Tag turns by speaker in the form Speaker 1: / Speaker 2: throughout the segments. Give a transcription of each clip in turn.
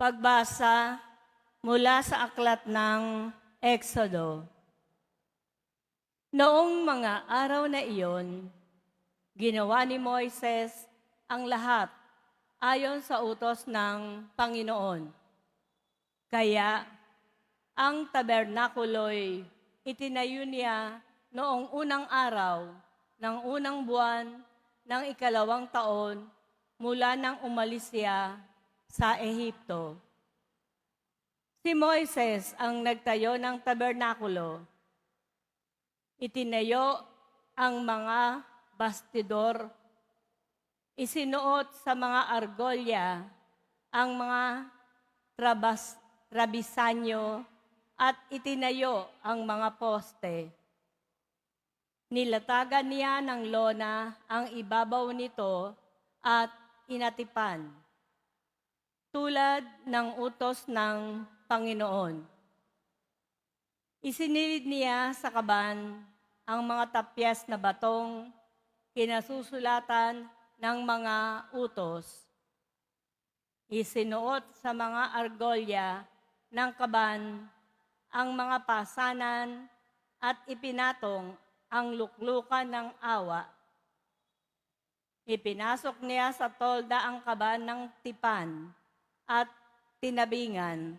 Speaker 1: Pagbasa mula sa aklat ng Exodo. Noong mga araw na iyon, ginawa ni Moises ang lahat ayon sa utos ng Panginoon. Kaya ang tabernakulo'y itinayo niya noong unang araw ng unang buwan ng ikalawang taon mula nang umalis siya sa Ehipto. Si Moises ang nagtayo ng tabernakulo. Itinayo ang mga bastidor. Isinuot sa mga argolya ang mga trabas, trabisanyo at itinayo ang mga poste. Nilatagan niya ng lona ang ibabaw nito at inatipan, tulad ng utos ng Panginoon. Isinilid niya sa kaban ang mga tapyas na batong kinasusulatan ng mga utos. Isinuot sa mga argolya ng kaban ang mga pasanan at ipinatong ang luklukan ng awa. Ipinasok niya sa tolda ang kaban ng tipan at tinabingan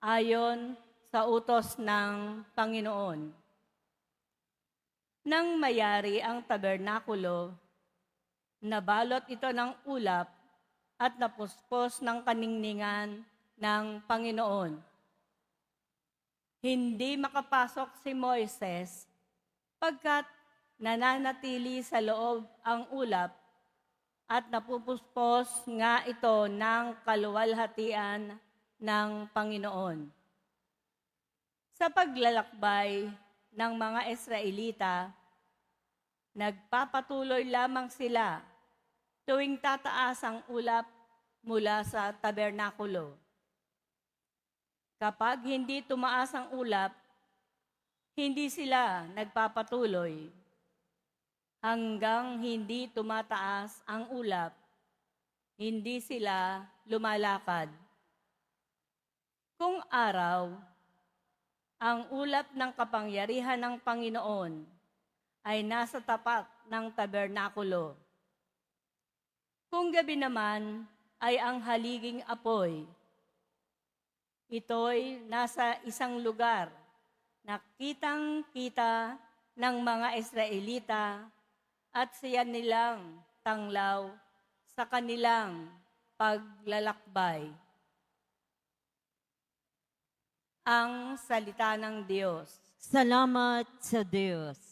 Speaker 1: ayon sa utos ng Panginoon. Nang mayari ang tabernakulo, nabalot ito ng ulap at napuspos ng kaningningan ng Panginoon. Hindi makapasok si Moises pagkat nananatili sa loob ang ulap at napupuspos nga ito ng kaluwalhatian ng Panginoon. Sa paglalakbay ng mga Israelita, nagpapatuloy lamang sila tuwing tataas ang ulap mula sa tabernakulo. Kapag hindi tumaas ang ulap, hindi sila nagpapatuloy. Hanggang hindi tumataas ang ulap, hindi sila lumalakad. Kung araw, ang ulap ng kapangyarihan ng Panginoon ay nasa tapat ng tabernakulo. Kung gabi naman ay ang haliging apoy, ito'y nasa isang lugar na kitang-kita ng mga Israelita at siya nilang tanglaw sa kanilang paglalakbay. Ang salita ng Diyos.
Speaker 2: Salamat sa Diyos.